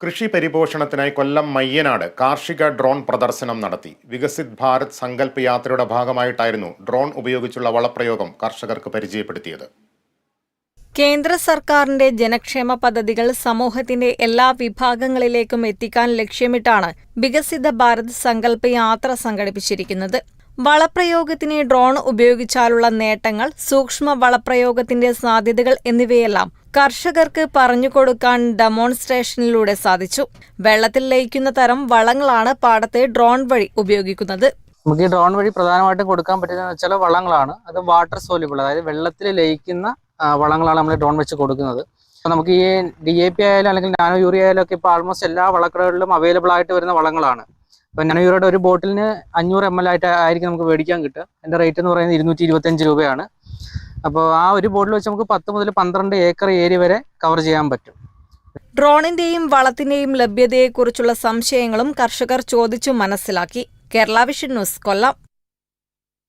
കൃഷി പരിപോഷണത്തിനായി കൊല്ലം മയ്യനാട് കാർഷിക ഡ്രോൺ പ്രദർശനം നടത്തി. വികസിത് ഭാരത് സങ്കല്പ് യാത്രയുടെ ഭാഗമായിട്ടായിരുന്നു ഡ്രോൺ ഉപയോഗിച്ചുള്ള വളപ്രയോഗം കർഷകർക്ക് പരിചയപ്പെടുത്തിയത്. കേന്ദ്ര സർക്കാരിന്റെ ജനക്ഷേമ പദ്ധതികൾ സമൂഹത്തിന്റെ എല്ലാ വിഭാഗങ്ങളിലേക്കും എത്തിക്കാൻ ലക്ഷ്യമിട്ടാണ് വികസിത ഭാരത് സങ്കല്പ യാത്ര സംഘടിപ്പിച്ചിരിക്കുന്നത്. വളപ്രയോഗത്തിന് ഡ്രോൺ ഉപയോഗിച്ചാലുള്ള നേട്ടങ്ങൾ സൂക്ഷ്മ വളപ്രയോഗത്തിന്റെ സാധ്യതകൾ എന്നിവയെല്ലാം കർഷകർക്ക് പറഞ്ഞു കൊടുക്കാൻ ഡെമോൺസ്ട്രേഷനിലൂടെ സാധിച്ചു. വെള്ളത്തിൽ ലയിക്കുന്ന തരം വളങ്ങളാണ് പാടത്തെ ഡ്രോൺ വഴി ഉപയോഗിക്കുന്നത്. നമുക്ക് ഈ ഡ്രോൺ വഴി പ്രധാനമായിട്ടും കൊടുക്കാൻ പറ്റുന്ന വെച്ചാൽ വളങ്ങളാണ്. അത് വാട്ടർ സോലിബിൾ അതായത് വെള്ളത്തിൽ ലയിക്കുന്ന വളങ്ങളാണ് നമ്മൾ ഡ്രോൺ വെച്ച് കൊടുക്കുന്നത്. അപ്പോൾ നമുക്ക് ഈ ഡി എ പി ആയാലും അല്ലെങ്കിൽ നാനോ യൂറിയ ആയാലും ഒക്കെ ഇപ്പോൾ ആൾമോസ്റ്റ് എല്ലാ വളക്കടകളിലും അവൈലബിൾ ആയിട്ട് വരുന്ന വളങ്ങളാണ്. അപ്പോൾ നാനോ യൂറിയയുടെ ഒരു ബോട്ടിലിന് അഞ്ഞൂറ് എം എൽ ആയിട്ട് ആയിരിക്കും നമുക്ക് മേടിക്കാൻ കിട്ടുക. അതിന്റെ റേറ്റ് എന്ന് പറയുന്നത് ഇരുന്നൂറ്റി ഇരുപത്തഞ്ച് രൂപയാണ്. അപ്പോൾ ആ ഒരു ബോർഡിൽ വെച്ച് നമുക്ക് പത്ത് മുതൽ പന്ത്രണ്ട് ഏക്കർ ഏരിയ വരെ കവർ ചെയ്യാൻ പറ്റും. ഡ്രോണിന്റെയും വളത്തിന്റെയും ലഭ്യതയെക്കുറിച്ചുള്ള സംശയങ്ങളും കർഷകർ ചോദിച്ചു മനസ്സിലാക്കി. Kerala vision news Kollam.